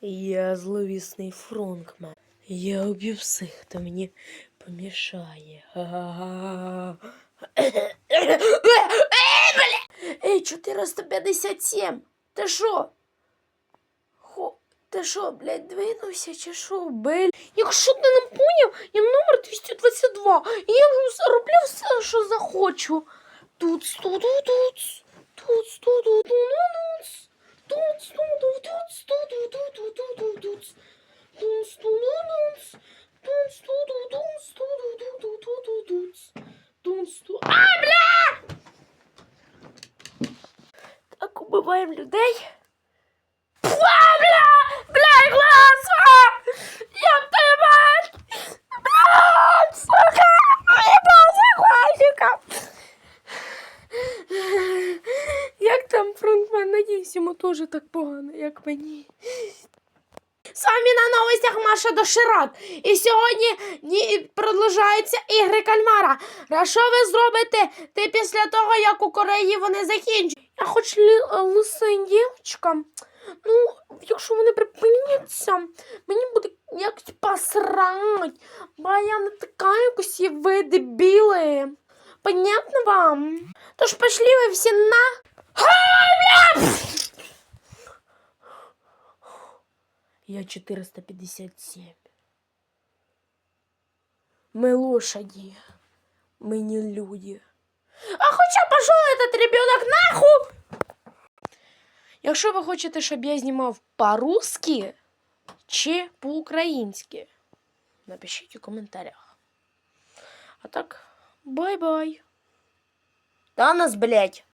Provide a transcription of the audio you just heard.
Я зловісний Фронкмен. Я уб'ю всіх, хто мені помішає. Ей, 457! Ти що? Хо... Ти що, блядь, двинувся чи що, бель? Якщо ти не поняв, я номер 222, і я вже роблю все, що захочу. Тут студу тут, тут студу тут, тут студу тут, студу тут, тут тут тут студу тут, тут студу тут, студу тут, тут тут тут студу. А, бля! Так убиваємо людей. Пфа, бля! Бля, глаз! Я тебе! Блядь, сука! Ебался! Як там фронтмен? Надіюсь, йому теж так погано, як мені. З вами на новостях Маша Доширак. І сьогодні ні, продовжуються ігри кальмара. А що ви зробите ти після того, як у Кореї вони закінчать? Я хоч лі- лиса дівчинка. Ну, якщо вони припиняться, мені буде якось посрать. Бо я не така якось є ви дебіли. Понятно вам? Тож пошли ви всі на. Ха, бля! Я 457. Мы лошади. Мы не люди. А хоча пошел этот ребенок нахуй! Якщо ви хочете, щоб я знімав по-русски чи по-українськи, напишіть у коментарях. А так, бай-бай. Та нас, блядь.